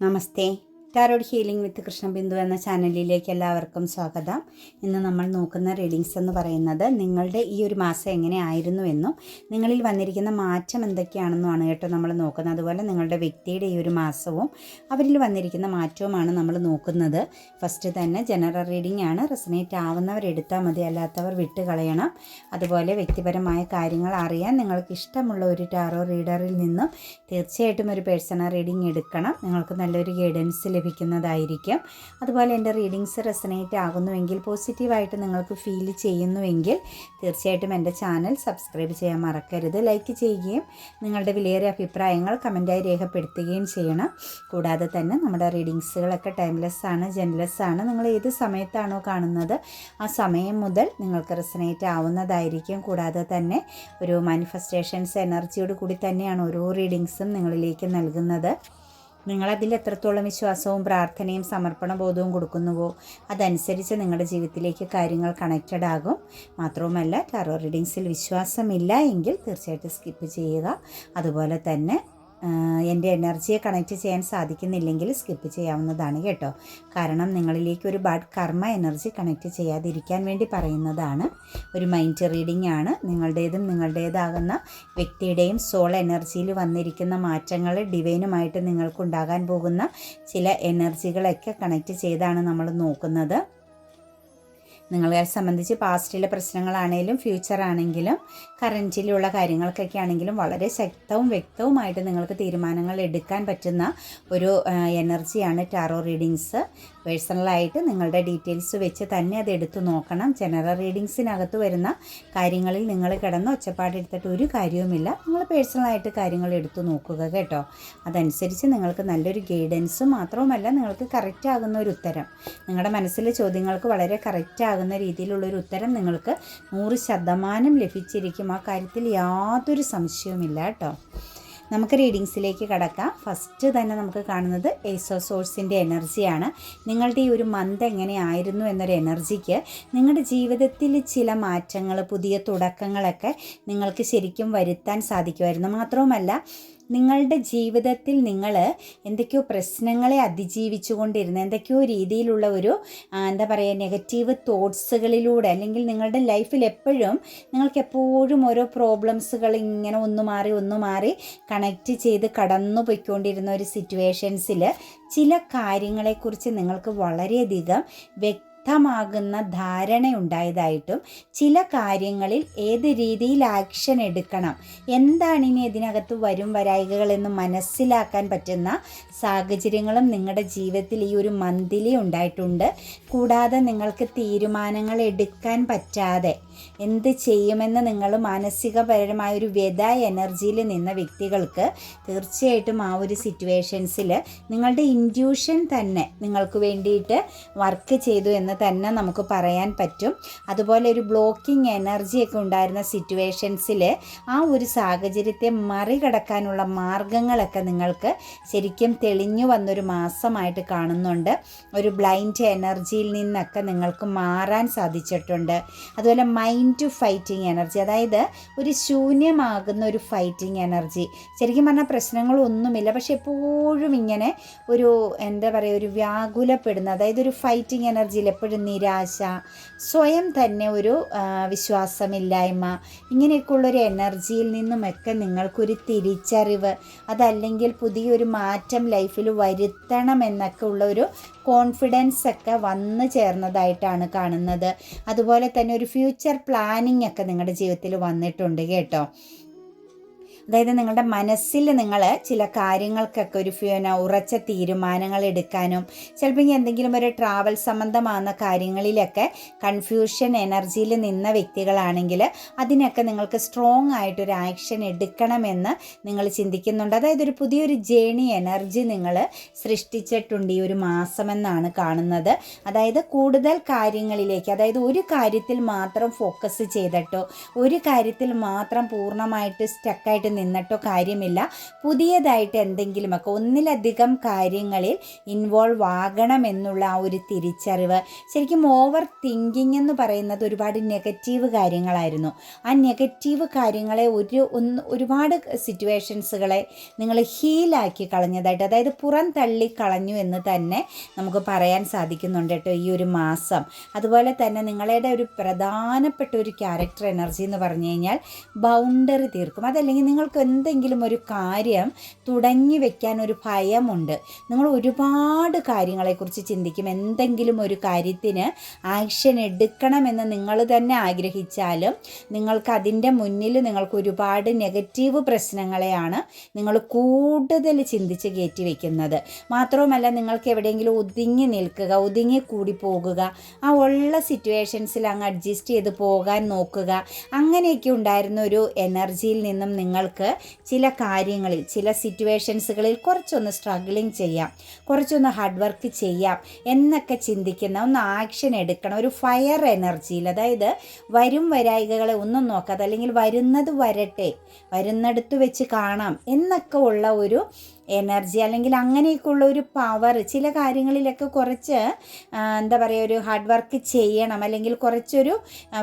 Namaste. Tarot healing with Krishnabindu എന്ന ചാനലിലേക്ക് എല്ലാവർക്കും സ്വാഗതം. ഇന്ന് നമ്മൾ നോക്കുന്ന റീഡിങ്സ് എന്ന് പറയുന്നത് നിങ്ങളുടെ ഈ ഒരു മാസം എങ്ങനെ ആയിരുന്നുവെന്നും നിങ്ങളിൽ വന്നിരിക്കുന്ന മാറ്റം എന്തൊക്കെയാണെന്നുമാണ് കേട്ടോ നമ്മൾ നോക്കുന്നത്. അതുപോലെ നിങ്ങളുടെ വ്യക്തിയുടെ ഈ ഒരു മാസവും അവരിൽ വന്നിരിക്കുന്ന മാറ്റവുമാണ് നമ്മൾ നോക്കുന്നത്. ഫസ്റ്റ് തന്നെ ജനറൽ റീഡിംഗ് ആണ്. റെസനേറ്റ് ആവുന്നവർ എടുത്താൽ മതി അല്ലാത്തവർ വിട്ട് കളയണം അതുപോലെ വ്യക്തിപരമായ കാര്യങ്ങൾ അറിയാൻ നിങ്ങൾക്ക് ഇഷ്ടമുള്ള ഒരു ടാറോ റീഡറിൽ നിന്നും തീർച്ചയായിട്ടും ഒരു പേഴ്സണൽ റീഡിംഗ് എടുക്കണം. നിങ്ങൾക്ക് നല്ലൊരു ഗൈഡൻസ് ലഭിക്കുന്നതായിരിക്കും. അതുപോലെ എന്റെ റീഡിങ്സ് റെസനേറ്റ് ആകുന്നുവെങ്കിൽ പോസിറ്റീവായിട്ട് നിങ്ങൾക്ക് ഫീൽ ചെയ്യുന്നുവെങ്കിൽ തീർച്ചയായിട്ടും എന്റെ ചാനൽ സബ്സ്ക്രൈബ് ചെയ്യാൻ മറക്കരുത്. ലൈക്ക് ചെയ്യുകയും നിങ്ങളുടെ വിലയേറിയ അഭിപ്രായങ്ങൾ കമന്റായി രേഖപ്പെടുത്തുകയും ചെയ്യണം. കൂടാതെ തന്നെ നമ്മുടെ റീഡിങ്സുകളൊക്കെ ടൈംലെസ് ആണ് ജെൻലെസ് ആണ്. നിങ്ങൾ ഏത് സമയത്താണോ കാണുന്നത് ആ സമയം മുതൽ നിങ്ങൾക്ക് റെസനേറ്റ് ആവുന്നതായിരിക്കും. കൂടാതെ തന്നെ ഒരു മാനിഫെസ്റ്റേഷൻസ് എനർജിയോട് കൂടി തന്നെയാണ് ഓരോ റീഡിങ്സും നിങ്ങളിലേക്ക് നൽകുന്നത്. നിങ്ങളതിൽ എത്രത്തോളം വിശ്വാസവും പ്രാർത്ഥനയും സമർപ്പണ ബോധവും കൊടുക്കുന്നുവോ അതനുസരിച്ച് നിങ്ങളുടെ ജീവിതത്തിലേക്ക് കാര്യങ്ങൾ കണക്റ്റഡ് ആകും. മാത്രവുമല്ല ടാറോ റീഡിങ്സിൽ വിശ്വാസമില്ല എങ്കിൽ തീർച്ചയായിട്ടും സ്കിപ്പ് ചെയ്യുക. അതുപോലെ തന്നെ എന്റെ എനർജിയെ കണക്റ്റ് ചെയ്യാൻ സാധിക്കുന്നില്ലെങ്കിൽ സ്കിപ്പ് ചെയ്യാവുന്നതാണ് കേട്ടോ. കാരണം നിങ്ങളിലേക്ക് ഒരു ബാഡ് കർമ്മ എനർജി കണക്റ്റ് ചെയ്യാതിരിക്കാൻ വേണ്ടി പറയുന്നതാണ്. ഒരു മൈൻഡ് റീഡിംഗ് ആണ്. നിങ്ങളുടേതും നിങ്ങളുടേതാകുന്ന വ്യക്തിയുടെയും സോൾ എനർജിയിൽ വന്നിരിക്കുന്ന മാറ്റങ്ങൾ ഡിവൈനുമായിട്ട് നിങ്ങൾക്കുണ്ടാകാൻ പോകുന്ന ചില എനർജികളൊക്കെ കണക്റ്റ് ചെയ്താണ് നമ്മൾ നോക്കുന്നത്. നിങ്ങളെ സംബന്ധിച്ച് പാസ്റ്റിലെ പ്രശ്നങ്ങളാണെങ്കിലും ഫ്യൂച്ചർ ആണെങ്കിലും കറന്റിലുള്ള കാര്യങ്ങൾക്കൊക്കെ ആണെങ്കിലും വളരെ ശക്തവും വ്യക്തവുമായിട്ട് നിങ്ങൾക്ക് തീരുമാനങ്ങൾ എടുക്കാൻ പറ്റുന്ന ഒരു എനർജിയാണ് ടാറോ റീഡിങ്സ് പേഴ്സണലായിട്ട് നിങ്ങളുടെ ഡീറ്റെയിൽസ് വെച്ച് തന്നെ അത് എടുത്തു നോക്കണം. ജനറൽ റീഡിങ്സിനകത്ത് വരുന്ന കാര്യങ്ങളിൽ നിങ്ങൾ കിടന്ന് ഒച്ചപ്പാടെടുത്തിട്ട് ഒരു കാര്യവുമില്ല. നിങ്ങൾ പേഴ്സണലായിട്ട് കാര്യങ്ങൾ എടുത്തു നോക്കുക കേട്ടോ. അതനുസരിച്ച് നിങ്ങൾക്ക് നല്ലൊരു ഗൈഡൻസ് മാത്രവുമല്ല നിങ്ങൾക്ക് കറക്റ്റ് ആകുന്ന ഒരു ഉത്തരം. നിങ്ങളുടെ മനസ്സിലെ ചോദ്യങ്ങൾക്ക് വളരെ കറക്റ്റ് ആകുന്ന രീതിയിലുള്ളൊരു ഉത്തരം നിങ്ങൾക്ക് നൂറ് ശതമാനം ലഭിച്ചിരിക്കും. ആ കാര്യത്തിൽ യാതൊരു സംശയവുമില്ല കേട്ടോ. നമുക്ക് റീഡിങ്സിലേക്ക് കടക്കാം. ഫസ്റ്റ് തന്നെ നമുക്ക് കാണുന്നത് ഏസോ സോഴ്സിന്റെ എനർജിയാണ് നിങ്ങളുടെ ഈ ഒരു മന്ത് എങ്ങനെയായിരുന്നു എന്നൊരു എനർജിക്ക് നിങ്ങളുടെ ജീവിതത്തിൽ ചില മാറ്റങ്ങൾ പുതിയ തുടക്കങ്ങളൊക്കെ നിങ്ങൾക്ക് ശരിക്കും വരുത്താൻ സാധിക്കുമായിരുന്നു. മാത്രവുമല്ല നിങ്ങളുടെ ജീവിതത്തിൽ നിങ്ങൾ എന്തൊക്കെയോ പ്രശ്നങ്ങളെ അതിജീവിച്ചു കൊണ്ടിരുന്ന എന്തൊക്കെയോ രീതിയിലുള്ള ഒരു എന്താ പറയുക നെഗറ്റീവ് തോട്ട്സുകളിലൂടെ അല്ലെങ്കിൽ നിങ്ങളുടെ ലൈഫിൽ എപ്പോഴും നിങ്ങൾക്ക് എപ്പോഴും ഓരോ പ്രോബ്ലംസുകൾ ഇങ്ങനെ ഒന്ന് മാറി ഒന്ന് മാറി കണക്റ്റ് ചെയ്ത് കടന്നു പോയിക്കൊണ്ടിരുന്ന ഒരു സിറ്റുവേഷൻസിൽ ചില കാര്യങ്ങളെക്കുറിച്ച് നിങ്ങൾക്ക് വളരെയധികം വ്യക്തി വ്യക്തമാകുന്ന ധാരണയുണ്ടായതായിട്ടും ചില കാര്യങ്ങളിൽ ഏത് രീതിയിൽ ആക്ഷൻ എടുക്കണം എന്താണ് ഇനി ഇതിനകത്ത് വരും വരായികകളെന്ന് മനസ്സിലാക്കാൻ പറ്റുന്ന സാഹചര്യങ്ങളും നിങ്ങളുടെ ജീവിതത്തിൽ ഈ ഒരു മന്തിലി ഉണ്ടായിട്ടുണ്ട്. കൂടാതെ നിങ്ങൾക്ക് തീരുമാനങ്ങൾ എടുക്കാൻ പറ്റാതെ എന്ത് ചെയ്യുമെന്ന് നിങ്ങൾ മാനസികപരമായ ഒരു വ്യത എനർജിയിൽ നിന്ന വ്യക്തികൾക്ക് തീർച്ചയായിട്ടും ആ ഒരു സിറ്റുവേഷൻസിൽ നിങ്ങളുടെ ഇൻഡ്യൂഷൻ തന്നെ നിങ്ങൾക്ക് വേണ്ടിയിട്ട് വർക്ക് ചെയ്തു എന്ന് തന്നെ നമുക്ക് പറയാൻ പറ്റും. അതുപോലെ ഒരു ബ്ലോക്കിംഗ് എനർജിയൊക്കെ ഉണ്ടായിരുന്ന സിറ്റുവേഷൻസിൽ ആ ഒരു സാഹചര്യത്തെ മറികടക്കാനുള്ള മാർഗങ്ങളൊക്കെ നിങ്ങൾക്ക് ശരിക്കും തെളിഞ്ഞു വന്നൊരു മാസമായിട്ട് കാണുന്നുണ്ട്. ഒരു ബ്ലൈൻഡ് എനർജിയിൽ നിന്നൊക്കെ നിങ്ങൾക്ക് മാറാൻ സാധിച്ചിട്ടുണ്ട്. അതുപോലെ മൈൻഡ് ഫൈറ്റിംഗ് എനർജി അതായത് ഒരു ശൂന്യമാകുന്ന ഒരു ഫൈറ്റിംഗ് എനർജി ശരിക്കും പറഞ്ഞാൽ പ്രശ്നങ്ങളൊന്നുമില്ല. പക്ഷെ എപ്പോഴും ഇങ്ങനെ ഒരു എന്താ പറയുക ഒരു വ്യാകുലപ്പെടുന്ന അതായത് ഒരു ഫൈറ്റിംഗ് എനർജിയിൽ എപ്പോഴും നിരാശ സ്വയം തന്നെ ഒരു വിശ്വാസമില്ലായ്മ ഇങ്ങനെയൊക്കെയുള്ളൊരു എനർജിയിൽ നിന്നുമൊക്കെ നിങ്ങൾക്കൊരു തിരിച്ചറിവ് അതല്ലെങ്കിൽ പുതിയൊരു മാറ്റം ലൈഫിൽ വരുത്തണം എന്നൊക്കെ ഉള്ള ഒരു കോൺഫിഡൻസ് ഒക്കെ വന്നു ചേർന്നതായിട്ടാണ് കാണുന്നത്. അതുപോലെ തന്നെ ഒരു ഫ്യൂച്ചർ പ്ലാനിങ് ഒക്കെ നിങ്ങളുടെ ജീവിതത്തിൽ വന്നിട്ടുണ്ട് കേട്ടോ. അതായത് നിങ്ങളുടെ മനസ്സിൽ നിങ്ങൾ ചില കാര്യങ്ങൾക്കൊക്കെ ഒരു ഫ്യൂന ഉറച്ച തീരുമാനങ്ങൾ എടുക്കാനും ചിലപ്പോൾ എന്തെങ്കിലും ഒരു ട്രാവൽ സംബന്ധമാകുന്ന കാര്യങ്ങളിലൊക്കെ കൺഫ്യൂഷൻ എനർജിയിൽ നിന്ന വ്യക്തികളാണെങ്കിൽ അതിനൊക്കെ നിങ്ങൾക്ക് സ്ട്രോങ് ആയിട്ടൊരു ആക്ഷൻ എടുക്കണമെന്ന് നിങ്ങൾ ചിന്തിക്കുന്നുണ്ട്. അതായത് ഒരു പുതിയൊരു ജേണി എനർജി നിങ്ങൾ സൃഷ്ടിച്ചിട്ടുണ്ട് ഈ ഒരു മാസമെന്നാണ് കാണുന്നത്. അതായത് കൂടുതൽ കാര്യങ്ങളിലേക്ക് അതായത് ഒരു കാര്യത്തിൽ മാത്രം ഫോക്കസ് ചെയ്തിട്ടോ ഒരു കാര്യത്തിൽ മാത്രം പൂർണമായിട്ട് സ്റ്റക്കായിട്ട് നിന്നിട്ടോ കാര്യമില്ല. പുതിയതായിട്ട് എന്തെങ്കിലുമൊക്കെ ഒന്നിലധികം കാര്യങ്ങളിൽ ഇൻവോൾവ് ആകണം എന്നുള്ള ആ ഒരു തിരിച്ചറിവ്. ശരിക്കും ഓവർ തിങ്കിങ് എന്ന് പറയുന്നത് ഒരുപാട് നെഗറ്റീവ് കാര്യങ്ങളായിരുന്നു. ആ നെഗറ്റീവ് കാര്യങ്ങളെ ഒരു ഒരുപാട് സിറ്റുവേഷൻസുകളെ നിങ്ങൾ ഹീലാക്കി കളഞ്ഞതായിട്ട് അതായത് പുറം തള്ളി കളഞ്ഞു എന്ന് തന്നെ നമുക്ക് പറയാൻ സാധിക്കുന്നുണ്ട് കേട്ടോ ഈ ഒരു മാസം. അതുപോലെ തന്നെ നിങ്ങളുടെ ഒരു പ്രധാനപ്പെട്ട ഒരു ക്യാരക്ടർ എനർജി എന്ന് പറഞ്ഞു കഴിഞ്ഞാൽ ബൗണ്ടറി തീർക്കും. അതല്ലെങ്കിൽ നിങ്ങൾക്ക് എന്തെങ്കിലും ഒരു കാര്യം തുടങ്ങി വെക്കാൻ ഒരു ഭയമുണ്ട്. നിങ്ങൾ ഒരുപാട് കാര്യങ്ങളെക്കുറിച്ച് ചിന്തിക്കും. എന്തെങ്കിലും ഒരു കാര്യത്തിന് ആക്ഷൻ എടുക്കണമെന്ന് നിങ്ങൾ തന്നെ ആഗ്രഹിച്ചാലും നിങ്ങൾക്ക് അതിന്റെ മുന്നിൽ നിങ്ങൾക്ക് ഒരുപാട് നെഗറ്റീവ് പ്രശ്നങ്ങളെയാണ് നിങ്ങൾ കൂടുതൽ ചിന്തിച്ച് കയറ്റി വയ്ക്കുന്നത് മാത്രവുമല്ല നിങ്ങൾക്ക് എവിടെയെങ്കിലും ഒതുങ്ങി നിൽക്കുക ഒതുങ്ങി കൂടി പോകുക ആ ഉള്ള സിറ്റുവേഷൻസിൽ അങ്ങ് അഡ്ജസ്റ്റ് ചെയ്ത് പോകാൻ നോക്കുക. അങ്ങനെയൊക്കെ ഉണ്ടായിരുന്ന ഒരു എനർജിയിൽ നിന്നും നിങ്ങൾക്ക് ചില കാര്യങ്ങളിൽ ചില സിറ്റുവേഷൻസുകളിൽ കുറച്ചൊന്ന് സ്ട്രഗിളിങ് ചെയ്യാം കുറച്ചൊന്ന് ഹാർഡ് വർക്ക് ചെയ്യാം എന്നൊക്കെ ചിന്തിക്കുന്ന ഒന്ന് ആക്ഷൻ എടുക്കണം. ഒരു ഫയർ എനർജിയിൽ അതായത് വരും വരായികകളെ ഒന്നും നോക്കാതെ അല്ലെങ്കിൽ വരുന്നത് വരട്ടെ വരുന്നിടത്ത് വെച്ച് കാണാം എന്നൊക്കെ ഉള്ള ഒരു എനർജി അല്ലെങ്കിൽ അങ്ങനെയൊക്കെയുള്ള ഒരു പവർ ചില കാര്യങ്ങളിലൊക്കെ കുറച്ച് എന്താ പറയുക ഒരു ഹാർഡ് വർക്ക് ചെയ്യണം അല്ലെങ്കിൽ കുറച്ചൊരു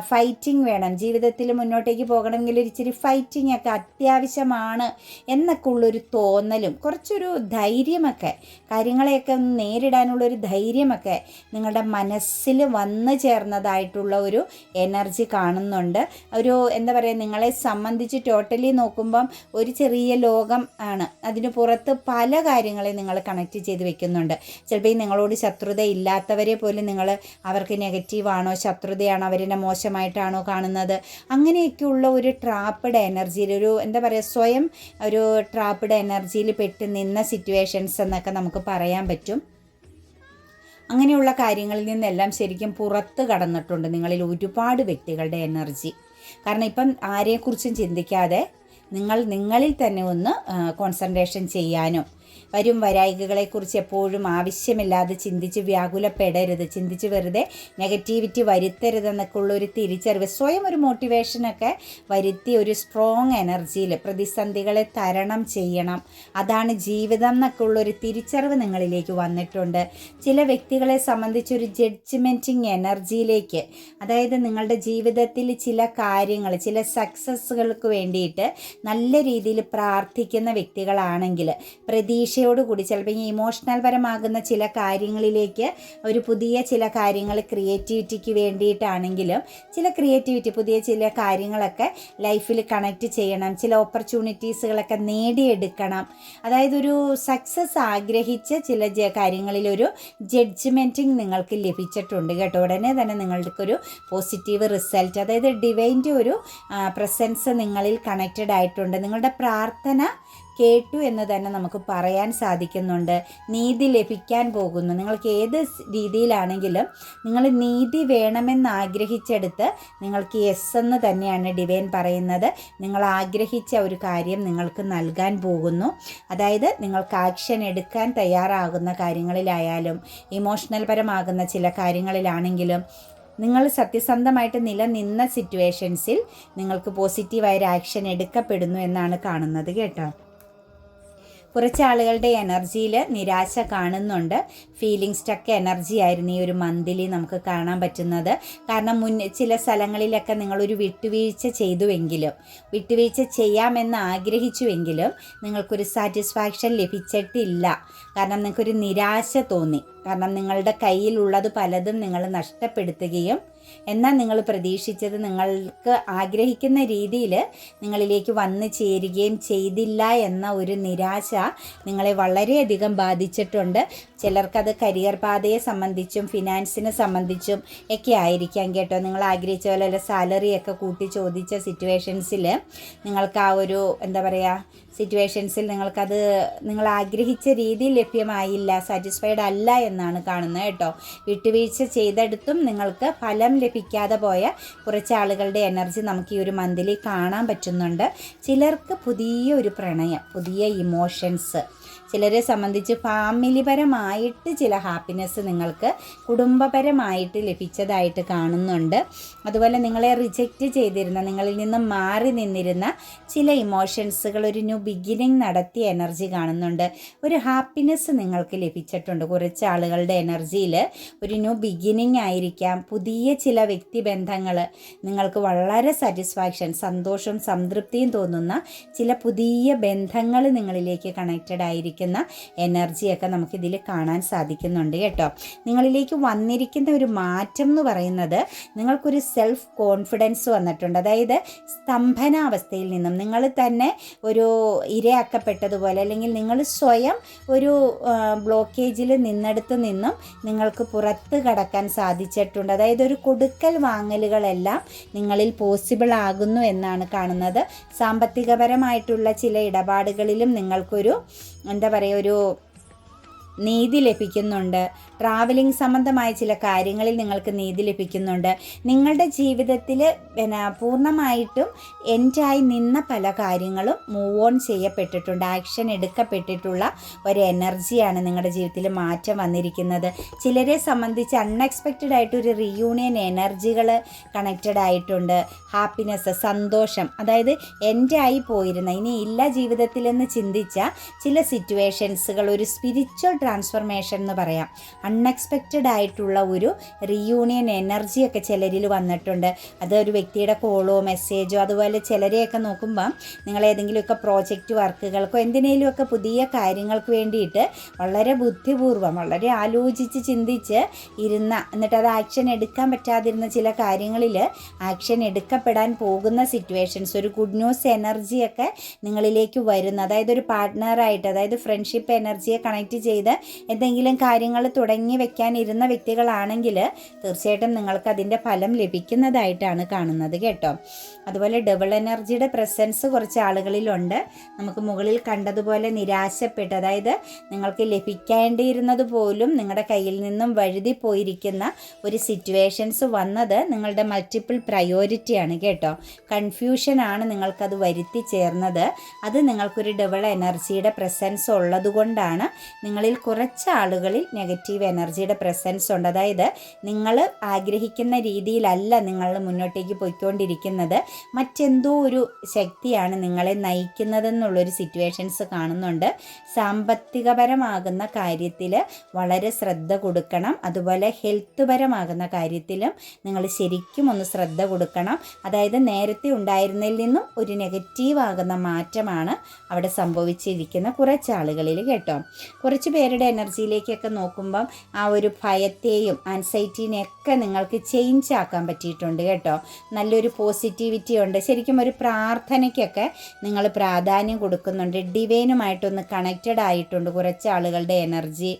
ഫൈറ്റിംഗ് വേണം. ജീവിതത്തിൽ മുന്നോട്ടേക്ക് പോകണമെങ്കിൽ ഒരു ഇച്ചിരി ഫൈറ്റിംഗ് ഒക്കെ അത്യാവശ്യമാണ് എന്നൊക്കെ ഉള്ളൊരു തോന്നലും കുറച്ചൊരു ധൈര്യമൊക്കെ കാര്യങ്ങളെയൊക്കെ ഒന്ന് നേരിടാനുള്ളൊരു ധൈര്യമൊക്കെ നിങ്ങളുടെ മനസ്സിൽ വന്നു ചേർന്നതായിട്ടുള്ള ഒരു എനർജി കാണുന്നുണ്ട്. ഒരു എന്താ പറയുക നിങ്ങളെ സംബന്ധിച്ച് ടോട്ടലി നോക്കുമ്പം ഒരു ചെറിയ ലോകം ആണ്. അതിന് പുറത്ത് പല കാര്യങ്ങളെ നിങ്ങൾ കണക്ട് ചെയ്ത് വെക്കുന്നുണ്ട്. ചിലപ്പോൾ ഈ നിങ്ങളോട് ശത്രുത ഇല്ലാത്തവരെ പോലും നിങ്ങൾ അവർക്ക് നെഗറ്റീവാണോ ശത്രുതയാണോ അവരെന്നെ മോശമായിട്ടാണോ കാണുന്നത്? അങ്ങനെയൊക്കെയുള്ള ഒരു ട്രാപ്പഡ് എനർജിയിൽ ഒരു എന്താ പറയുക സ്വയം ഒരു ട്രാപ്പഡ് എനർജിയിൽ പെട്ട് നിന്ന സിറ്റുവേഷൻസ് എന്നൊക്കെ നമുക്ക് പറയാൻ പറ്റും. അങ്ങനെയുള്ള കാര്യങ്ങളിൽ നിന്നെല്ലാം ശരിക്കും പുറത്ത് കടന്നിട്ടുണ്ട് നിങ്ങളിൽ ഒരുപാട് വ്യക്തികളുടെ എനർജി കാരണം ഇപ്പം ആരെക്കുറിച്ചും ചിന്തിക്കാതെ നിങ്ങൾ നിങ്ങളിൽ തന്നെ ഒന്ന് കോൺസെൻട്രേഷൻ ചെയ്യാനും വരും വരായികകളെക്കുറിച്ച് എപ്പോഴും ആവശ്യമില്ലാതെ ചിന്തിച്ച് വ്യാകുലപ്പെടരുത്. ചിന്തിച്ച് വെറുതെ നെഗറ്റിവിറ്റി വരുത്തരുതെന്നൊക്കെ ഉള്ള ഒരു തിരിച്ചറിവ് സ്വയം ഒരു മോട്ടിവേഷനൊക്കെ വരുത്തി ഒരു സ്ട്രോങ് എനർജിയിൽ പ്രതിസന്ധികളെ തരണം ചെയ്യണം. അതാണ് ജീവിതം എന്നൊക്കെ ഉള്ളൊരു തിരിച്ചറിവ് നിങ്ങളിലേക്ക് വന്നിട്ടുണ്ട്. ചില വ്യക്തികളെ സംബന്ധിച്ചൊരു ജഡ്ജ്മെന്റിങ് എനർജിയിലേക്ക് അതായത് നിങ്ങളുടെ ജീവിതത്തിൽ ചില കാര്യങ്ങൾ ചില സക്സസ്സുകൾക്ക് വേണ്ടിയിട്ട് നല്ല രീതിയിൽ പ്രാർത്ഥിക്കുന്ന വ്യക്തികളാണെങ്കിൽ പ്രതീക്ഷയോടുകൂടി ചിലപ്പോൾ ഈ ഇമോഷണൽ പരമാകുന്ന ചില കാര്യങ്ങളിലേക്ക് ഒരു പുതിയ ചില കാര്യങ്ങൾ ക്രിയേറ്റിവിറ്റിക്ക് വേണ്ടിയിട്ടാണെങ്കിലും ചില ക്രിയേറ്റിവിറ്റി പുതിയ ചില കാര്യങ്ങളൊക്കെ ലൈഫിൽ കണക്ട് ചെയ്യണം ചില ഓപ്പർച്യൂണിറ്റീസുകളൊക്കെ നേടിയെടുക്കണം. അതായത് ഒരു സക്സസ് ആഗ്രഹിച്ച ചില കാര്യങ്ങളിലൊരു ജഡ്ജ്മെന്റിങ് നിങ്ങൾക്ക് ലഭിച്ചിട്ടുണ്ട് കേട്ടോ. ഉടനെ തന്നെ നിങ്ങൾക്കൊരു പോസിറ്റീവ് റിസൾട്ട് അതായത് ഡിവൈന്റെ ഒരു പ്രസൻസ് നിങ്ങളിൽ കണക്റ്റഡ് ആയിട്ടുണ്ട്. നിങ്ങളുടെ പ്രാർത്ഥന കേട്ടു എന്ന് തന്നെ നമുക്ക് പറയാൻ സാധിക്കുന്നുണ്ട്. നീതി ലഭിക്കാൻ പോകുന്നു. നിങ്ങൾക്ക് ഏത് രീതിയിലാണെങ്കിലും നിങ്ങൾ നീതി വേണമെന്ന് ആഗ്രഹിച്ചെടുത്ത് നിങ്ങൾക്ക് യെസ് എന്ന് തന്നെയാണ് ഡിവൈൻ പറയുന്നത്. നിങ്ങൾ ആഗ്രഹിച്ച ഒരു കാര്യം നിങ്ങൾക്ക് നൽകാൻ പോകുന്നു. അതായത് നിങ്ങൾക്ക് ആക്ഷൻ എടുക്കാൻ തയ്യാറാകുന്ന കാര്യങ്ങളിലായാലും ഇമോഷണൽ പരമാകുന്ന ചില കാര്യങ്ങളിലാണെങ്കിലും നിങ്ങൾ സത്യസന്ധമായിട്ട് നിലനിന്ന സിറ്റുവേഷൻസിൽ നിങ്ങൾക്ക് പോസിറ്റീവായൊരു ആക്ഷൻ എടുക്കപ്പെടുന്നു എന്നാണ് കാണുന്നത് കേട്ടോ. കുറച്ച് ആളുകളുടെ എനർജിയിൽ നിരാശ കാണുന്നുണ്ട്. ഫീലിംഗ് സ്റ്റക്ക് എനർജി ആയിരുന്നു ഈ ഒരു മന്തിലി നമുക്ക് കാണാൻ പറ്റുന്നത്. കാരണം മുൻ ചില സ്ഥലങ്ങളിലൊക്കെ നിങ്ങളൊരു വിട്ടുവീഴ്ച ചെയ്തുവെങ്കിലും വിട്ടുവീഴ്ച ചെയ്യാമെന്ന് ആഗ്രഹിച്ചുവെങ്കിലും നിങ്ങൾക്കൊരു സാറ്റിസ്ഫാക്ഷൻ ലഭിച്ചിട്ടില്ല. കാരണം നിങ്ങൾക്കൊരു നിരാശ തോന്നി. കാരണം നിങ്ങളുടെ കയ്യിലുള്ളത് പലതും നിങ്ങൾ നഷ്ടപ്പെടുത്തുകയും എന്നാൽ നിങ്ങൾ പ്രതീക്ഷിച്ചത് നിങ്ങൾക്ക് ആഗ്രഹിക്കുന്ന രീതിയിൽ നിങ്ങളിലേക്ക് വന്നു ചേരുകയും ചെയ്തില്ല എന്ന ഒരു നിരാശ നിങ്ങളെ വളരെയധികം ബാധിച്ചിട്ടുണ്ട്. ചിലർക്കത് കരിയർ പാതയെ സംബന്ധിച്ചും ഫിനാൻസിനെ സംബന്ധിച്ചും ഒക്കെ ആയിരിക്കാം കേട്ടോ. നിങ്ങൾ ആഗ്രഹിച്ച പോലെ സാലറിയൊക്കെ കൂട്ടി ചോദിച്ച സിറ്റുവേഷൻസിൽ നിങ്ങൾക്ക് ആ ഒരു എന്താ പറയുക സിറ്റുവേഷൻസിൽ നിങ്ങൾക്കത് നിങ്ങൾ ആഗ്രഹിച്ച രീതിയിൽ ലഭ്യമായില്ല സാറ്റിസ്ഫൈഡ് അല്ല എന്നാണ് കാണുന്നത് കേട്ടോ. വിട്ടുവീഴ്ച ചെയ്തെടുത്തും നിങ്ങൾക്ക് ഫലം ലഭിക്കാതെ പോയ കുറച്ച് ആളുകളുടെ എനർജി നമുക്ക് ഈ ഒരു മന്തിലി കാണാൻ പറ്റുന്നുണ്ട്. ചിലർക്ക് പുതിയ ഒരു പ്രണയം പുതിയ ഇമോഷൻസ് ചിലരെ സംബന്ധിച്ച് ഫാമിലിപരമായിട്ട് ചില ഹാപ്പിനെസ് നിങ്ങൾക്ക് കുടുംബപരമായിട്ട് ലഭിച്ചതായിട്ട് കാണുന്നുണ്ട്. അതുപോലെ നിങ്ങളെ റിജക്റ്റ് ചെയ്തിരുന്ന നിങ്ങളിൽ നിന്ന് മാറി നിന്നിരുന്ന ചില ഇമോഷൻസുകൾ ഒരു ന്യൂ ബിഗിനിങ് നടത്തിയ എനർജി കാണുന്നുണ്ട്. ഒരു ഹാപ്പിനെസ് നിങ്ങൾക്ക് ലഭിച്ചിട്ടുണ്ട്. കുറച്ച് ആളുകളുടെ എനർജിയിൽ ഒരു ന്യൂ ബിഗിനിങ് ആയിരിക്കാം. പുതിയ ചില വ്യക്തിബന്ധങ്ങൾ നിങ്ങൾക്ക് വളരെ സാറ്റിസ്ഫാക്ഷൻ സന്തോഷം സംതൃപ്തിയും തോന്നുന്ന ചില പുതിയ ബന്ധങ്ങൾ നിങ്ങളിലേക്ക് കണക്റ്റഡ് ആയിരിക്കുന്ന എനർജിയൊക്കെ നമുക്കിതിൽ കാണാൻ സാധിക്കുന്നുണ്ട് കേട്ടോ. നിങ്ങളിലേക്ക് വന്നിരിക്കുന്ന ഒരു മാറ്റം എന്ന് പറയുന്നത് നിങ്ങൾക്കൊരു സെൽഫ് കോൺഫിഡൻസ് വന്നിട്ടുണ്ട്. അതായത് സ്തംഭനാവസ്ഥയിൽ നിന്നും നിങ്ങൾ തന്നെ ഒരു ഇരയാക്കപ്പെട്ടതുപോലെ അല്ലെങ്കിൽ നിങ്ങൾ സ്വയം ഒരു ബ്ലോക്കേജിൽ നിന്നെടുത്ത് നിന്നും നിങ്ങൾക്ക് പുറത്ത് കടക്കാൻ സാധിച്ചിട്ടുണ്ട്. അതായത് ഒരു കൊടുക്കൽ വാങ്ങലുകളെല്ലാം നിങ്ങളിൽ പോസിബിൾ ആകുന്നു എന്നാണ് കാണുന്നത്. സാമ്പത്തികപരമായിട്ടുള്ള ചില ഇടപാടുകളിലും നിങ്ങൾക്കൊരു എന്താ പറയുക ഒരു നീതി ലഭിക്കുന്നുണ്ട്. ട്രാവലിംഗ് സംബന്ധമായ ചില കാര്യങ്ങളിൽ നിങ്ങൾക്ക് നീതി ലഭിക്കുന്നുണ്ട്. നിങ്ങളുടെ ജീവിതത്തിൽ പിന്നെ പൂർണമായിട്ടും എൻഡായി നിന്ന പല കാര്യങ്ങളും മൂവ് ഓൺ ചെയ്യപ്പെട്ടിട്ടുണ്ട്. ആക്ഷൻ എടുക്കപ്പെട്ടിട്ടുള്ള ഒരു എനർജിയാണ് നിങ്ങളുടെ ജീവിതത്തിൽ മാറ്റം വന്നിരിക്കുന്നത്. ചിലരെ സംബന്ധിച്ച് അൺഎക്സ്പെക്റ്റഡ് ആയിട്ടൊരു റീയൂണിയൻ എനർജികൾ കണക്റ്റഡ് ആയിട്ടുണ്ട്. ഹാപ്പിനെസ് സന്തോഷം അതായത് എന്റെ ആയി പോയിരുന്ന ഇനി ഇല്ല ജീവിതത്തിലെന്ന് ചിന്തിച്ച ചില സിറ്റുവേഷൻസുകൾ ഒരു സ്പിരിച്വൽ ട്രാൻസ്ഫർമേഷൻ എന്ന് പറയാം. അൺഎക്സ്പെക്റ്റഡ് ആയിട്ടുള്ള ഒരു റീയൂണിയൻ എനർജിയൊക്കെ ചിലരിൽ വന്നിട്ടുണ്ട്. അത് ഒരു വ്യക്തിയുടെ കോളോ മെസ്സേജോ അതുപോലെ ചിലരെയൊക്കെ നോക്കുമ്പോൾ നിങ്ങൾ ഏതെങ്കിലുമൊക്കെ പ്രോജക്റ്റ് വർക്കുകൾക്കോ എന്തിനേലുമൊക്കെ പുതിയ കാര്യങ്ങൾക്ക് വേണ്ടിയിട്ട് വളരെ ബുദ്ധിപൂർവം വളരെ ആലോചിച്ച് ചിന്തിച്ച് ഇരുന്ന എന്നിട്ട് അത് ആക്ഷൻ എടുക്കാൻ പറ്റാതിരുന്ന ചില കാര്യങ്ങളിൽ ആക്ഷൻ എടുക്കപ്പെടാൻ പോകുന്ന സിറ്റുവേഷൻസ് ഒരു ഗുഡ് ന്യൂസ് എനർജിയൊക്കെ നിങ്ങളിലേക്ക് വരുന്ന അതായത് ഒരു പാർട്ട്ണറായിട്ട് അതായത് ഫ്രണ്ട്ഷിപ്പ് എനർജിയെ കണക്ട് ചെയ്ത് എന്തെങ്കിലും കാര്യങ്ങൾ തുടങ്ങി വെക്കാനിരുന്ന വ്യക്തികളാണെങ്കിൽ തീർച്ചയായിട്ടും നിങ്ങൾക്ക് അതിന്റെ ഫലം ലഭിക്കുന്നതായിട്ടാണ് കാണുന്നത് കേട്ടോ. അതുപോലെ ഡബിൾ എനർജിയുടെ പ്രസൻസ് കുറച്ച് ആളുകളിലുണ്ട്. നമുക്ക് മുകളിൽ കണ്ടതുപോലെ നിരാശപ്പെട്ട് അതായത് നിങ്ങൾക്ക് ലഭിക്കേണ്ടിയിരുന്നത് പോലും നിങ്ങളുടെ കയ്യിൽ നിന്നും വഴുതി പോയിരിക്കുന്ന ഒരു സിറ്റുവേഷൻസ് വന്നത് നിങ്ങളുടെ മൾട്ടിപ്പിൾ പ്രയോറിറ്റിയാണ് കേട്ടോ. കൺഫ്യൂഷനാണ് നിങ്ങൾക്കത് വരുത്തി ചേർന്നത്. അത് നിങ്ങൾക്കൊരു ഡബിൾ എനർജിയുടെ പ്രസൻസ് ഉള്ളതുകൊണ്ടാണ് നിങ്ങളിൽ കുറച്ച് ആളുകളിൽ നെഗറ്റീവ് എനർജിയുടെ പ്രസൻസ് ഉണ്ട്. അതായത് നിങ്ങൾ ആഗ്രഹിക്കുന്ന രീതിയിലല്ല നിങ്ങൾ മുന്നോട്ടേക്ക് പോയിക്കൊണ്ടിരിക്കുന്നത്. മറ്റെന്തോ ഒരു ശക്തിയാണ് നിങ്ങളെ നയിക്കുന്നതെന്നുള്ളൊരു സിറ്റുവേഷൻസ് കാണുന്നുണ്ട്. സാമ്പത്തികപരമാകുന്ന കാര്യത്തിൽ വളരെ ശ്രദ്ധ കൊടുക്കണം. അതുപോലെ ഹെൽത്ത് പരമാകുന്ന കാര്യത്തിലും നിങ്ങൾ ശരിക്കും ഒന്ന് ശ്രദ്ധ കൊടുക്കണം. അതായത് നേരത്തെ ഉണ്ടായിരുന്നതിൽ നിന്നും ഒരു നെഗറ്റീവ് ആകുന്ന മാറ്റമാണ് അവിടെ സംഭവിച്ചിരിക്കുന്ന കുറച്ച് ആളുകളിൽ കേട്ടോ. കുറച്ച് പേരുടെ എനർജിയിലേക്കൊക്കെ നോക്കുമ്പം ആ ഒരു ഭയത്തെയും ആൻസൈറ്റീനെയൊക്കെ നിങ്ങൾക്ക് ചേഞ്ച് ആക്കാൻ പറ്റിയിട്ടുണ്ട് കേട്ടോ. നല്ലൊരു പോസിറ്റിവിറ്റി ഉണ്ട്. ശരിക്കും ഒരു പ്രാർത്ഥനയ്ക്കൊക്കെ നിങ്ങൾ പ്രാധാന്യം കൊടുക്കുന്നുണ്ട്. ഡിവൈനുമായിട്ടൊന്ന് കണക്റ്റഡ് ആയിട്ടുണ്ട് കുറച്ച് ആളുകളുടെ എനർജി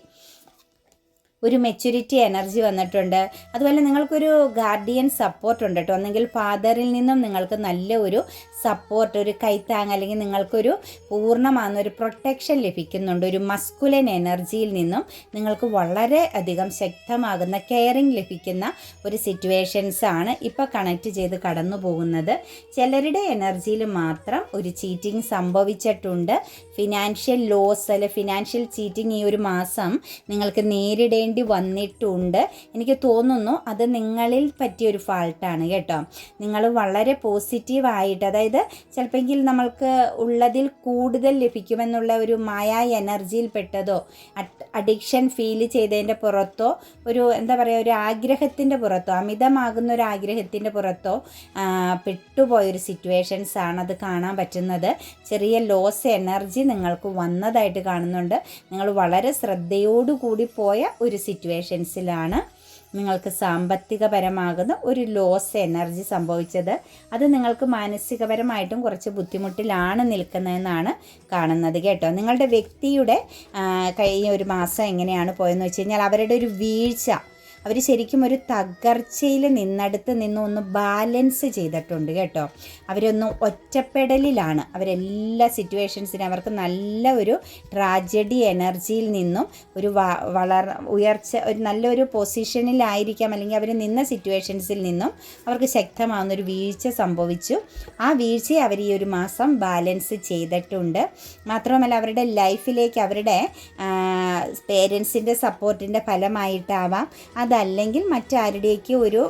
ഒരു മെച്യൂരിറ്റി എനർജി വന്നിട്ടുണ്ട്. അതുപോലെ നിങ്ങൾക്കൊരു ഗാർഡിയൻ സപ്പോർട്ട് ഉണ്ട് കേട്ടോ. ഒന്നെങ്കിൽ ഫാദറിൽ നിന്നും നിങ്ങൾക്ക് നല്ല ഒരു സപ്പോർട്ട് ഒരു കൈത്താങ് അല്ലെങ്കിൽ നിങ്ങൾക്കൊരു പൂർണമാകുന്ന ഒരു പ്രൊട്ടക്ഷൻ ലഭിക്കുന്നുണ്ട്. ഒരു മസ്കുലൻ എനർജിയിൽ നിന്നും നിങ്ങൾക്ക് വളരെ അധികം ശക്തമാകുന്ന കെയറിങ് ലഭിക്കുന്ന ഒരു സിറ്റുവേഷൻസ് ആണ് ഇപ്പോൾ കണക്ട് ചെയ്ത് കടന്നു പോകുന്നത്. ചിലരുടെ എനർജിയിൽ മാത്രം ഒരു ചീറ്റിംഗ് സംഭവിച്ചിട്ടുണ്ട്. ഫിനാൻഷ്യൽ ലോസ് അല്ലെ ഫിനാൻഷ്യൽ ചീറ്റിംഗ് ഈ ഒരു മാസം നിങ്ങൾക്ക് നേരിടേണ്ടി വന്നിട്ടുണ്ട്. എനിക്ക് തോന്നുന്നു അത് നിങ്ങളിൽ പറ്റിയൊരു ഫാൾട്ടാണ് കേട്ടോ. നിങ്ങൾ വളരെ പോസിറ്റീവായിട്ട് അതായത് ചിലപ്പോൾ നമ്മൾക്ക് ഉള്ളതിൽ കൂടുതൽ ലഭിക്കുമെന്നുള്ള ഒരു മായ എനർജിയിൽ പെട്ടതോ അഡിക്ഷൻ ഫീൽ ചെയ്തതിന്റെ പുറത്തോ ഒരു എന്താ പറയുക ഒരു ആഗ്രഹത്തിന്റെ പുറത്തോ അമിതമാകുന്ന ഒരു ആഗ്രഹത്തിന്റെ പുറത്തോ പെട്ടുപോയൊരു സിറ്റുവേഷൻസ് ആണ് അത് കാണാൻ പറ്റുന്നത്. ചെറിയ ലോസ് എനർജി നിങ്ങൾക്ക് വന്നതായിട്ട് കാണുന്നുണ്ട്. നിങ്ങൾ വളരെ ശ്രദ്ധയോടുകൂടി പോയ ഒരു സിറ്റുവേഷൻസിലാണ് നിങ്ങൾക്ക് സാമ്പത്തികപരമാകുന്ന ഒരു ലോസ് എനർജി സംഭവിച്ചത്. അത് നിങ്ങൾക്ക് മാനസികപരമായിട്ടും കുറച്ച് ബുദ്ധിമുട്ടിലാണ് നിൽക്കുന്നതെന്നാണ് കാണുന്നത് കേട്ടോ. നിങ്ങളുടെ വ്യക്തിയുടെ കഴിഞ്ഞ ഒരു മാസം എങ്ങനെയാണ് പോയെന്ന് വെച്ച് കഴിഞ്ഞാൽ അവരുടെ ഒരു വീഴ്ച അവർ ശരിക്കും ഒരു തകർച്ചയിൽ നിന്നടുത്ത് നിന്ന് ഒന്ന് ബാലൻസ് ചെയ്തിട്ടുണ്ട് കേട്ടോ. അവരൊന്ന് ഒറ്റപ്പെടലിലാണ്. അവരെല്ലാ സിറ്റുവേഷൻസിനും അവർക്ക് നല്ല ഒരു ട്രാജഡി എനർജിയിൽ നിന്നും ഒരു വളർ ഉയർച്ച ഒരു നല്ലൊരു പൊസിഷനിലായിരിക്കാം. അല്ലെങ്കിൽ അവർ നിന്ന സിറ്റുവേഷൻസിൽ നിന്നും അവർക്ക് ശക്തമാവുന്ന ഒരു വീഴ്ച സംഭവിച്ചു. ആ വീഴ്ചയെ അവർ ഈ ഒരു മാസം ബാലൻസ് ചെയ്തിട്ടുണ്ട്. മാത്രമല്ല അവരുടെ ലൈഫിലേക്ക് അവരുടെ പേരൻസിന്റെ സപ്പോർട്ടിന്റെ ഫലമായിട്ടാവാം അതല്ലെങ്കിൽ മറ്റാരുടെയൊക്കെ ഒരു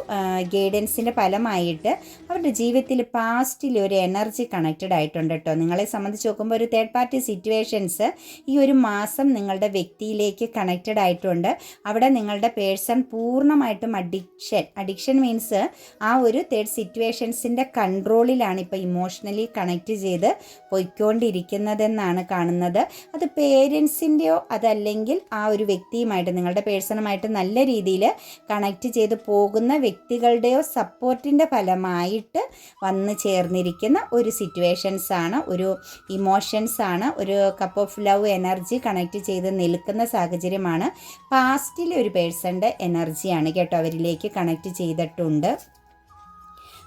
ഗൈഡൻസിന്റെ ഫലമായിട്ട് അവരുടെ ജീവിതത്തിൽ പാസ്റ്റിൽ ഒരു എനർജി കണക്റ്റഡ് ആയിട്ടുണ്ട് കേട്ടോ നിങ്ങളെ സംബന്ധിച്ച് നോക്കുമ്പോൾ ഒരു തേർഡ് പാർട്ടി സിറ്റുവേഷൻസ് ഈ ഒരു മാസം നിങ്ങളുടെ വ്യക്തിയിലേക്ക് കണക്റ്റഡ് ആയിട്ടുണ്ട്. അവിടെ നിങ്ങളുടെ പേഴ്സൺ പൂർണമായിട്ടും അഡിക്ഷൻ അഡിക്ഷൻ മീൻസ് ആ ഒരു തേർഡ് സിറ്റുവേഷൻസിന്റെ കൺട്രോളിലാണ് ഇപ്പോൾ ഇമോഷണലി കണക്റ്റ് ചെയ്ത് പൊയ്ക്കൊണ്ടിരിക്കുന്നതെന്നാണ് കാണുന്നത്. അത് പേരൻസിന്റെയോ അതല്ലെങ്കിൽ ആ ഒരു വ്യക്തിയുമായിട്ട് നിങ്ങളുടെ പേഴ്സണുമായിട്ട് നല്ല രീതിയിൽ കണക്റ്റ് ചെയ്ത് പോകുന്ന വ്യക്തികളുടെയോ സപ്പോർട്ടിന്റെ ഫലമായിട്ട് വന്ന് ചേർന്നിരിക്കുന്ന ഒരു സിറ്റുവേഷൻസ് ആണ് ഒരു ഇമോഷൻസ് ആണ് ഒരു cup of love energy connect ചെയ്ത് നിൽക്കുന്ന സാഹചര്യമാണ്. പാസ്റ്റിലെ ഒരു പേഴ്സന്റെ എനർജിയാണ് കേട്ടോ അവരിലേക്ക് കണക്ട് ചെയ്തിട്ടുണ്ട്.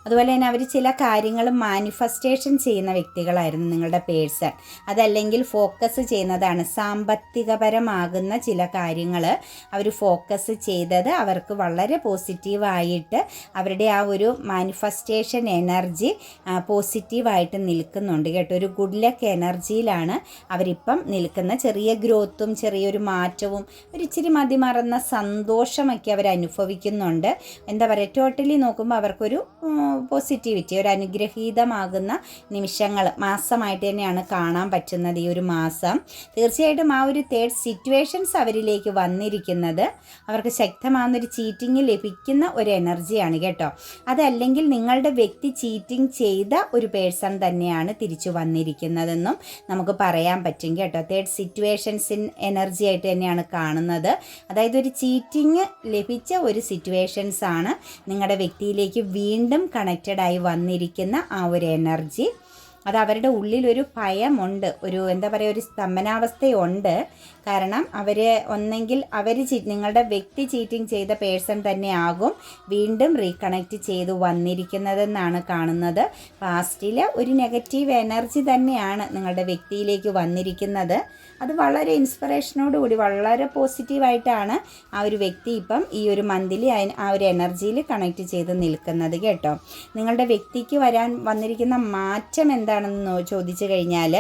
അതുപോലെ തന്നെ അവർ ചില കാര്യങ്ങൾ മാനിഫെസ്റ്റേഷൻ ചെയ്യുന്ന വ്യക്തികളായിരുന്നു നിങ്ങളുടെ പേഴ്സൺ. അതല്ലെങ്കിൽ ഫോക്കസ് ചെയ്യുന്നതാണ്. സാമ്പത്തികപരമാകുന്ന ചില കാര്യങ്ങൾ അവർ ഫോക്കസ് ചെയ്തത് അവർക്ക് വളരെ പോസിറ്റീവായിട്ട് അവരുടെ ആ ഒരു മാനിഫെസ്റ്റേഷൻ എനർജി പോസിറ്റീവായിട്ട് നിൽക്കുന്നുണ്ട് കേട്ടോ. ഒരു ഗുഡ് ലക്ക് എനർജിയിലാണ് അവരിപ്പം നിൽക്കുന്ന ചെറിയ ഗ്രോത്തും ചെറിയൊരു മാറ്റവും ഒരിച്ചിരി മതിമറന്ന സന്തോഷമൊക്കെ അവർ അനുഭവിക്കുന്നുണ്ട് എന്താ പറയുക ടോട്ടലി നോക്കുമ്പോൾ അവർക്കൊരു പോസിറ്റിവിറ്റി ഒരു അനുഗ്രഹീതമാകുന്ന നിമിഷങ്ങൾ മാസമായിട്ട് തന്നെയാണ് കാണാൻ പറ്റുന്നത് ഈ ഒരു മാസം. തീർച്ചയായിട്ടും ആ ഒരു തേർഡ് സിറ്റുവേഷൻസ് അവരിലേക്ക് വന്നിരിക്കുന്നത് അവർക്ക് ശക്തമാകുന്നൊരു ചീറ്റിംഗ് ലഭിക്കുന്ന ഒരു എനർജിയാണ് കേട്ടോ. അതല്ലെങ്കിൽ നിങ്ങളുടെ വ്യക്തി ചീറ്റിംഗ് ചെയ്ത ഒരു പേഴ്സൺ തന്നെയാണ് തിരിച്ചു വന്നിരിക്കുന്നതെന്നും നമുക്ക് പറയാൻ പറ്റും കേട്ടോ. തേർഡ് സിറ്റുവേഷൻസിൻ എനർജി ആയിട്ട് തന്നെയാണ് കാണുന്നത്. അതായത് ഒരു ചീറ്റിംഗ് ലഭിച്ച ഒരു സിറ്റുവേഷൻസ് ആണ് നിങ്ങളുടെ വ്യക്തിയിലേക്ക് വീണ്ടും ആയി വന്നിരിക്കുന്ന ആ ഒരു എനർജി അത് അവരുടെ ഉള്ളിലൊരു ഭയമുണ്ട്. ഒരു എന്താ പറയുക ഒരു സ്തംഭനാവസ്ഥയുണ്ട്. കാരണം അവർ ഒന്നെങ്കിൽ അവർ നിങ്ങളുടെ വ്യക്തി ചീറ്റിംഗ് ചെയ്ത പേഴ്സൺ തന്നെ ആകും വീണ്ടും റീകണക്റ്റ് ചെയ്തു വന്നിരിക്കുന്നതെന്നാണ് കാണുന്നത്. പാസ്റ്റിൽ ഒരു നെഗറ്റീവ് എനർജി തന്നെയാണ് നിങ്ങളുടെ വ്യക്തിയിലേക്ക് വന്നിരിക്കുന്നത്. അത് വളരെ ഇൻസ്പിറേഷനോടുകൂടി വളരെ പോസിറ്റീവായിട്ടാണ് ആ ഒരു വ്യക്തി ഇപ്പം ഈ ഒരു മന്തിൽ ആ ഒരു എനർജിയിൽ കണക്ട് ചെയ്ത് നിൽക്കുന്നത് കേട്ടോ. നിങ്ങളുടെ വ്യക്തിക്ക് വരാൻ വന്നിരിക്കുന്ന മാറ്റം എന്താണെന്ന് ചോദിച്ചു കഴിഞ്ഞാൽ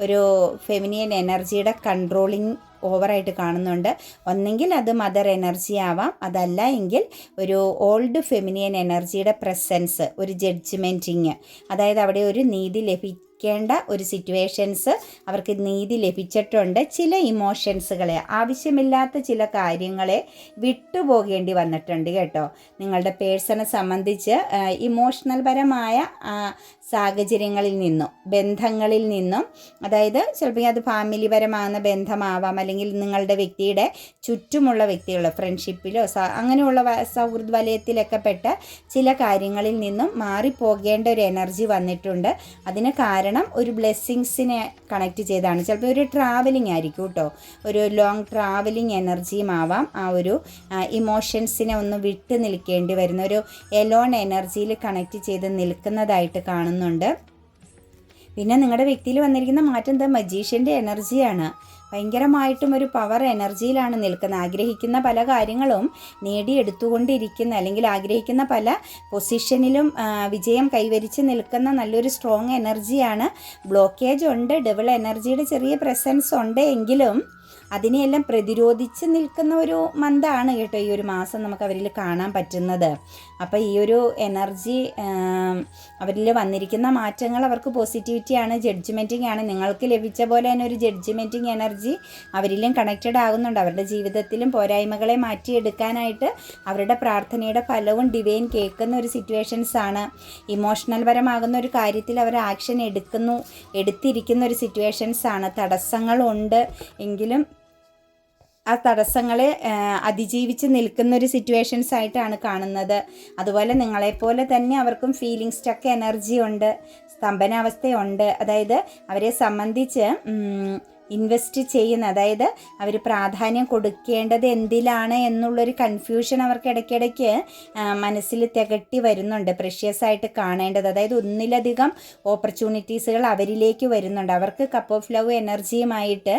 ഒരു ഫെമിനിയൻ എനർജിയുടെ കൺട്രോളിങ് ഓവറായിട്ട് കാണുന്നുണ്ട്. ഒന്നെങ്കിൽ അത് മദർ എനർജി ആവാം. അതല്ല എങ്കിൽ ഒരു ഓൾഡ് ഫെമിനിയൻ എനർജിയുടെ പ്രസൻസ് ഒരു ജഡ്ജ്മെന്റിങ് അതായത് അവിടെ ഒരു നീതി ലഭി ലഭിക്കേണ്ട ഒരു സിറ്റുവേഷൻസ് അവർക്ക് നീതി ലഭിച്ചിട്ടുണ്ട്. ചില ഇമോഷൻസുകളെ ആവശ്യമില്ലാത്ത ചില കാര്യങ്ങളെ വിട്ടുപോകേണ്ടി വന്നിട്ടുണ്ട് കേട്ടോ. നിങ്ങളുടെ പേഴ്സണെ സംബന്ധിച്ച് ഇമോഷണൽ പരമായ സാഹചര്യങ്ങളിൽ നിന്നും ബന്ധങ്ങളിൽ നിന്നും അതായത് ചിലപ്പോൾ അത് ഫാമിലി പരമാകുന്ന ബന്ധമാവാം അല്ലെങ്കിൽ നിങ്ങളുടെ വ്യക്തിയുടെ ചുറ്റുമുള്ള വ്യക്തികളോ ഫ്രണ്ട്ഷിപ്പിലോ അങ്ങനെയുള്ള സൗഹൃദ വലയത്തിലൊക്കെ പെട്ട ചില കാര്യങ്ങളിൽ നിന്നും മാറിപ്പോകേണ്ട ഒരു എനർജി വന്നിട്ടുണ്ട്. അതിന് കാരണം കാരണം ഒരു ബ്ലെസ്സിങ്സിനെ കണക്ട് ചെയ്താണ്. ചിലപ്പോൾ ഒരു ട്രാവലിംഗ് ആയിരിക്കും കേട്ടോ. ഒരു ലോങ് ട്രാവലിംഗ് എനർജിയും ആവാം. ആ ഒരു ഇമോഷൻസിനെ ഒന്ന് വിട്ട് നിൽക്കേണ്ടി വരുന്ന ഒരു എലോൺ എനർജിയിൽ കണക്ട് ചെയ്ത് നിൽക്കുന്നതായിട്ട് കാണുന്നുണ്ട്. പിന്നെ നിങ്ങളുടെ വ്യക്തിയിൽ വന്നിരിക്കുന്ന മാറ്റം എന്താ? മജീഷ്യന്റെ എനർജിയാണ് ഭയങ്കരമായിട്ടും ഒരു പവർ എനർജിയിലാണ് നിൽക്കുന്നത് ആഗ്രഹിക്കുന്ന പല കാര്യങ്ങളും നേടിയെടുത്തുകൊണ്ടിരിക്കുന്ന അല്ലെങ്കിൽ ആഗ്രഹിക്കുന്ന പല പൊസിഷനിലും വിജയം കൈവരിച്ച് നിൽക്കുന്ന നല്ലൊരു സ്ട്രോങ് എനർജിയാണ് ബ്ലോക്കേജ് ഉണ്ട് ഡബിൾ എനർജിയുടെ ചെറിയ പ്രസൻസ് ഉണ്ട് എങ്കിലും അതിനെയെല്ലാം പ്രതിരോധിച്ച് നിൽക്കുന്ന ഒരു മന്താണ് കേട്ടോ ഈ ഒരു മാസം നമുക്ക് അവരിൽ കാണാൻ പറ്റുന്നത്. അപ്പോൾ ഈ ഒരു എനർജി അവരിൽ വന്നിരിക്കുന്ന മാറ്റങ്ങൾ അവർക്ക് പോസിറ്റിവിറ്റിയാണ് ജഡ്ജ്മെന്റിംഗ് ആണ്. നിങ്ങൾക്ക് ലഭിച്ച പോലെ തന്നെ ഒരു ജഡ്ജ്മെന്റിംഗ് എനർജി അവരിലും കണക്റ്റഡ് ആകുന്നുണ്ട്. അവരുടെ ജീവിതത്തിലും പോരായ്മകളെ മാറ്റിയെടുക്കാനായിട്ട് അവരുടെ പ്രാർത്ഥനയുടെ ഫലവും ഡിവൈൻ കേൾക്കുന്ന ഒരു സിറ്റുവേഷൻസ് ആണ്. ഇമോഷണൽ പരമാകുന്ന ഒരു കാര്യത്തിൽ അവർ ആക്ഷൻ എടുക്കുന്നു എടുത്തിരിക്കുന്ന ഒരു സിറ്റുവേഷൻസ് ആണ്. തടസ്സങ്ങളുണ്ട്. എങ്കിലും ആ തടസ്സങ്ങളെ അതിജീവിച്ച് നിൽക്കുന്ന ഒരു സിറ്റുവേഷൻസ് ആയിട്ടാണ് കാണുന്നത്. അതുപോലെ നിങ്ങളെപ്പോലെ തന്നെ അവർക്കും ഫീലിംഗ് സ്റ്റക്ക് എനർജി ഉണ്ട് സ്തംഭനാവസ്ഥയുണ്ട്. അതായത് അവരെ സംബന്ധിച്ച് ഇൻവെസ്റ്റ് ചെയ്യുന്ന അതായത് അവർ പ്രാധാന്യം കൊടുക്കേണ്ടത് എന്തിലാണ് എന്നുള്ളൊരു കൺഫ്യൂഷൻ അവർക്ക് ഇടയ്ക്കിടയ്ക്ക് മനസ്സിൽ തികട്ടി വരുന്നുണ്ട്. പ്രഷ്യസ് ആയിട്ട് കാണേണ്ടത്. അതായത് ഒന്നിലധികം ഓപ്പർച്യൂണിറ്റീസുകൾ അവരിലേക്ക് വരുന്നുണ്ട്. അവർക്ക് കപ്പ് ഓഫ് ലവ് എനർജിയുമായിട്ട്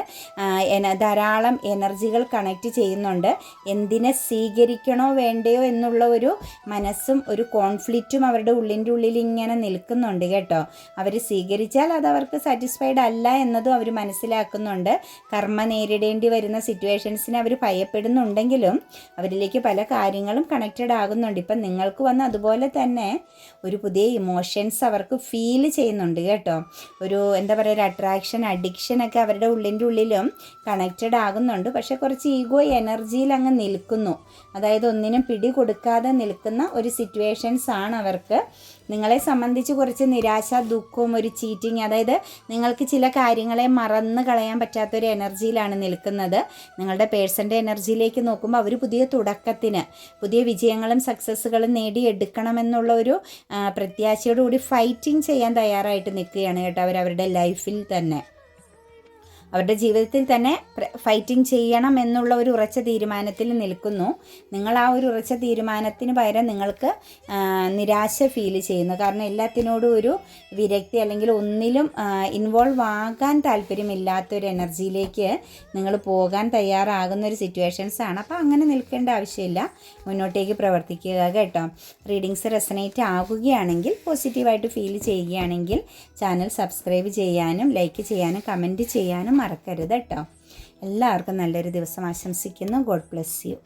ധാരാളം എനർജികൾ കണക്റ്റ് ചെയ്യുന്നുണ്ട്. എന്തിനെ സ്വീകരിക്കണോ വേണ്ടയോ എന്നുള്ള ഒരു മനസ്സും ഒരു കോൺഫ്ലിക്റ്റും അവരുടെ ഉള്ളിന്റെ ഉള്ളിൽ ഇങ്ങനെ നിൽക്കുന്നുണ്ട് കേട്ടോ. അവർ സ്വീകരിച്ചാൽ അത് അവർക്ക് സാറ്റിസ്ഫൈഡ് അല്ല എന്നതും അവർ മനസ്സിലാക്കുന്നുണ്ട് കർമ്മ നേരിടേണ്ടി വരുന്ന സിറ്റുവേഷൻസിനെ അവർ ഭയപ്പെടുന്നുണ്ടെങ്കിലും അവരിലേക്ക് പല കാര്യങ്ങളും കണക്റ്റഡ് ആകുന്നുണ്ട്. ഇപ്പം നിങ്ങൾക്ക് വന്ന് അതുപോലെ തന്നെ ഒരു പുതിയ ഇമോഷൻസ് അവർക്ക് ഫീൽ ചെയ്യുന്നുണ്ട് കേട്ടോ. ഒരു എന്താ പറയുക ഒരു അട്രാക്ഷൻ അഡിക്ഷൻ ഒക്കെ അവരുടെ ഉള്ളിന്റെ ഉള്ളിലും കണക്റ്റഡ് ആകുന്നുണ്ട്. പക്ഷേ കുറച്ച് ഈഗോ എനർജിയിൽ അങ്ങ് നിൽക്കുന്നു. അതായത് ഒന്നിനും പിടി കൊടുക്കാതെ നിൽക്കുന്ന ഒരു സിറ്റുവേഷൻസ് ആണ് അവർക്ക് നിങ്ങളെ സംബന്ധിച്ച് കുറച്ച് നിരാശ ദുഃഖവും ഒരു ചീറ്റിങ് അതായത് നിങ്ങൾക്ക് ചില കാര്യങ്ങളെ മറന്ന് കളയാൻ പറ്റാത്തൊരു എനർജിയിലാണ് നിൽക്കുന്നത്. നിങ്ങളുടെ പേഴ്സന്റെ എനർജിയിലേക്ക് നോക്കുമ്പോൾ അവർ പുതിയ തുടക്കത്തിന് പുതിയ വിജയങ്ങളും സക്സസ്സുകളും നേടിയെടുക്കണമെന്നുള്ള ഒരു പ്രത്യാശയോടുകൂടി ഫൈറ്റിംഗ് ചെയ്യാൻ തയ്യാറായിട്ട് നിൽക്കുകയാണ് കേട്ടോ അവർ അവരുടെ ലൈഫിൽ തന്നെ. അവരുടെ ജീവിതത്തിൽ തന്നെ ഫൈറ്റിംഗ് ചെയ്യണം എന്നുള്ള ഒരു ഉറച്ച തീരുമാനത്തിൽ നിൽക്കുന്നു. നിങ്ങൾ ആ ഒരു ഉറച്ച തീരുമാനത്തിന് പകരം നിങ്ങൾക്ക് നിരാശ ഫീൽ ചെയ്യുന്നു. കാരണം എല്ലാത്തിനോടും ഒരു വിരക്തി അല്ലെങ്കിൽ ഒന്നിലും ഇൻവോൾവ് ആകാൻ താല്പര്യമില്ലാത്തൊരു എനർജിയിലേക്ക് നിങ്ങൾ പോകാൻ തയ്യാറാകുന്ന ഒരു സിറ്റുവേഷൻസ് ആണ്. അപ്പോൾ അങ്ങനെ നിൽക്കേണ്ട ആവശ്യമില്ല. മുന്നോട്ടേക്ക് പ്രവർത്തിക്കുക കേട്ടോ. റീഡിങ്സ് റെസനേറ്റ് ആകുകയാണെങ്കിൽ പോസിറ്റീവായിട്ട് ഫീൽ ചെയ്യുകയാണെങ്കിൽ ചാനൽ സബ്സ്ക്രൈബ് ചെയ്യാനും ലൈക്ക് ചെയ്യാനും കമന്റ് ചെയ്യാനും മറക്കരുത് കേട്ടോ. എല്ലാവർക്കും നല്ലൊരു ദിവസം ആശംസിക്കുന്നു. God bless you.